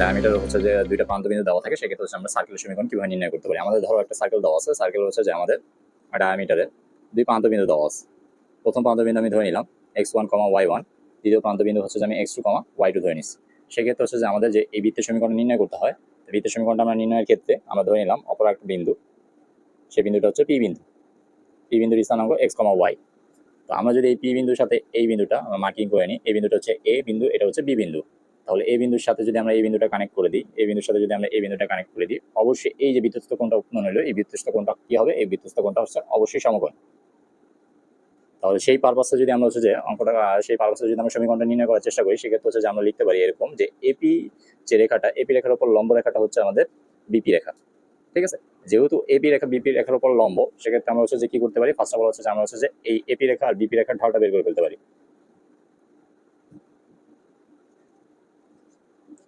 Diameter হচ্ছে যে দুইটা প্রান্ত বিন্দু দেওয়া থাকে, সেক্ষেত্রে হচ্ছে আমরা সার্কেল সমীকরণ কীভাবে নির্ণয় করতে পারি? আমাদের ধরো একটা সার্কেল দেওয়া আছে সার্কেল হচ্ছে যে আমাদের ডায়ামিটারে দুই প্রান্ত বিন্দু দেওয়া আছে। প্রথম প্রান্ত বিন্দু আমি ধরে নিলাম X one comma Y one দ্বিতীয় প্রান্ত বিন্দু হচ্ছে যে আমি X two comma Y two ধরে নিচ্ছি। সেক্ষেত্রে হচ্ছে যে আমাদের যে এই বৃত্তের সমীকরণ নির্ণয় করতে হয় বৃত্তের সমীকরণটা আমরা নির্ণয়ের ক্ষেত্রে আমরা ধরে নিলাম অপর একটা বিন্দু, সেই বিন্দুটা হচ্ছে পি বিন্দু। পি বিন্দুর স্থানাঙ্ক এক্স কমা ওয়াই তো আমরা যদি এই পি বিন্দুর সাথে এই বিন্দুটা মার্কিং করে নিই, এই বিন্দুটা হচ্ছে এ বিন্দু, এটা হচ্ছে বি বিন্দু। তাহলে এই বিন্দুর সাথে যদি আমরা এই বিন্দুটা কানেক্ট করে দিই এই বিন্দুর সাথে যদি আমরা এই বিন্দুটা কানেক্ট করে দিই, অবশ্যই এই যে বিদ্যুৎ কোণটা উৎপন্ন হলো, এই বিদ্যুৎ কোণটা কি হবে? এই বিদ্যুৎ কোণটা হচ্ছে অবশ্যই সমকোণ। তাহলে সেই পারপাসে যদি আমরা হচ্ছে যে অঙ্কটা সেই পারপাসে যদি আমরা সমীকরণটা নির্ণয় করার চেষ্টা করি, সেক্ষেত্রে হচ্ছে যে আমরা লিখতে পারি এরকম যে এপি যে রেখাটা এপি রেখার উপর লম্ব রেখাটা হচ্ছে আমাদের বিপি রেখা। ঠিক আছে? যেহেতু এপি রেখা বিপি রেখার উপর লম্ব, সেক্ষেত্রে আমরা হচ্ছে যে কি করতে পারি? ফার্স্ট অফ অল হচ্ছে যে আমরা হচ্ছে যে এই এপি রেখা আর বিপি রেখার ঢালটা বের করে ফেলতে পারি।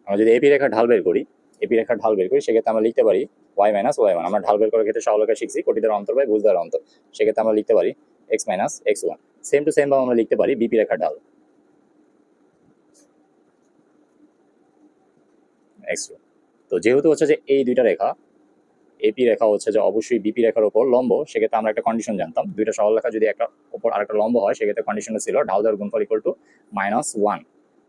আমরা যদি এপি রেখার ঢাল বের করি এপি রেখার ঢাল বের করি, সেক্ষেত্রে আমরা লিখতে পারি ওয়াই মাইনাস ওয়াই ওয়ান আমরা ঢাল বের করার ক্ষেত্রে সহলেখা শিখছি, কোটিদের অন্তর বাই বুঝদার অন্তর। সেক্ষেত্রে আমরা লিখতে পারি X minus X one same to same ভাবে আমরা লিখতে পারি বিপি রেখার ঢাল। এক্স টু তো যেহেতু হচ্ছে যে এই দুইটা রেখা এপি রেখা হচ্ছে যে অবশ্যই বিপি রেখার উপর লম্ব, সেক্ষেত্রে আমরা একটা কন্ডিশন জানতাম। দুইটা সরল রেখা যদি একটা উপর আরেকটা লম্ব হয়, সেক্ষেত্রে কন্ডিশনটা ছিল ঢাল দেওয়ার গুণফল ইকুয়াল টু মাইনাস ওয়ান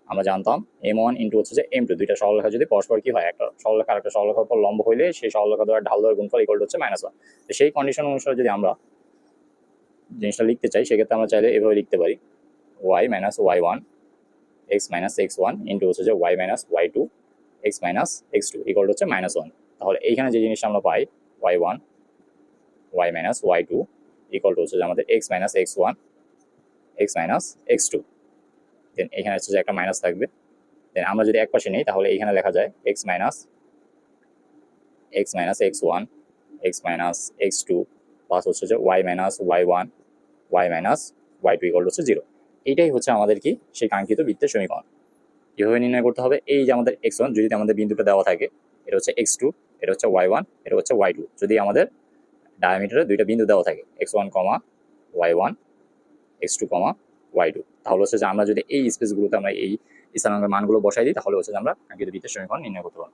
আমরা জানতাম এম ওয়ান ইন্টু হচ্ছে যে এম টু দুইটা সরলরেখা যদি পরস্পর কি হয়, একটা সরলরেখা আরেকটা সরলরেখার পর লম্ব হইলে সেই সরলরেখা দ্বারা ঢাল দেওয়ার গুণফল ইকুয়াল হচ্ছে মাইনাস ওয়ান তো সেই কন্ডিশন অনুসারে যদি আমরা জিনিসটা লিখতে চাই, সেক্ষেত্রে আমরা চাইলে এভাবে লিখতে পারি। Y minus Y one X minus X one into হচ্ছে যে Y minus Y two X minus X two equal হচ্ছে মাইনাস ওয়ান তাহলে এইখানে যে জিনিসটা আমরা পাই Y one Y minus Y two equal to হচ্ছে আমাদের X minus X one X minus X two then এখানে হচ্ছে যে একটা মাইনাস থাকবে। দেন আমরা যদি এক পাশে নিই, তাহলে এখানে লেখা যায় X minus X minus X one X minus X two plus হচ্ছে যে Y minus Y one Y minus Y two equal হচ্ছে জিরো এইটাই হচ্ছে আমাদের কি? সেই কাঙ্ক্ষিত বৃত্তের সমীকরণ। কীভাবে নির্ণয় করতে হবে? এই যে আমাদের এক্স ওয়ান যদি আমাদের বিন্দুটা দেওয়া থাকে, এটা হচ্ছে এক্স টু এটা হচ্ছে ওয়াই ওয়ান এটা হচ্ছে ওয়াই টু যদি আমাদের ডায়ামিটারে দুইটা বিন্দু দেওয়া থাকে X one comma Y one X two comma Y two তাহলে হচ্ছে যে আমরা যদি এই স্পেসগুলোতে আমরা এই স্থানাঙ্কের মানগুলো বসাই দিই, তাহলে হচ্ছে যে আমরা কাঙ্ক্ষিত দ্বিতীয় সমীকরণ নির্ণয় করতে পারব।